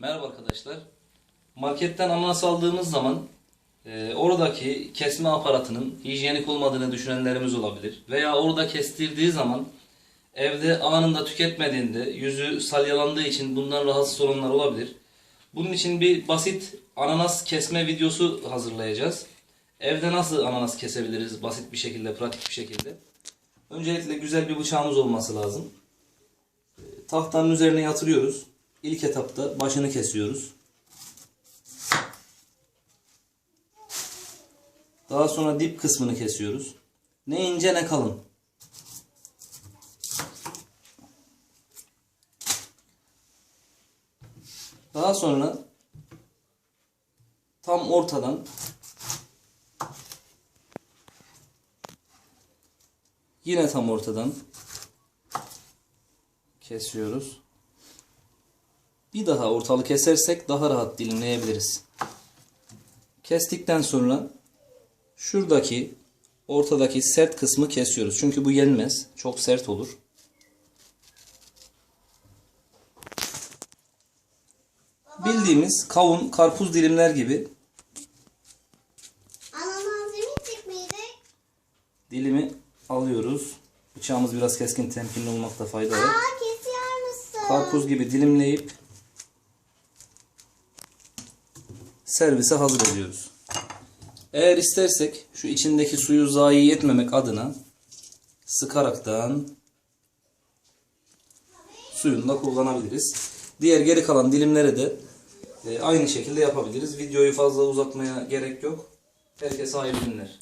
Merhaba arkadaşlar. Marketten ananas aldığımız zaman e, oradaki kesme aparatının hijyenik olmadığını düşünenlerimiz olabilir. Veya orada kestirdiği zaman evde anında tüketmediğinde yüzü salyalandığı için bundan rahatsız olanlar olabilir. Bunun için bir basit ananas kesme videosu hazırlayacağız. Evde nasıl ananas kesebiliriz basit bir şekilde, pratik bir şekilde. Öncelikle güzel bir bıçağımız olması lazım. E, Tahtanın üzerine yatırıyoruz. İlk etapta başını kesiyoruz. Daha sonra dip kısmını kesiyoruz. Ne ince ne kalın. Daha sonra tam ortadan yine tam ortadan kesiyoruz. Bir daha ortalı kesersek daha rahat dilimleyebiliriz. Kestikten sonra şuradaki ortadaki sert kısmı kesiyoruz. Çünkü bu yenmez. Çok sert olur. Bildiğimiz kavun, karpuz dilimler gibi dilimi alıyoruz. Bıçağımız biraz keskin temkinli olmakta fayda var. Aa kesiyor musun? Karpuz gibi dilimleyip servise hazır ediyoruz. Eğer istersek şu içindeki suyu zayi etmemek adına sıkaraktan suyunu da kullanabiliriz. Diğer geri kalan dilimleri de e, aynı şekilde yapabiliriz. Videoyu fazla uzatmaya gerek yok. Herkese hayırlı günler.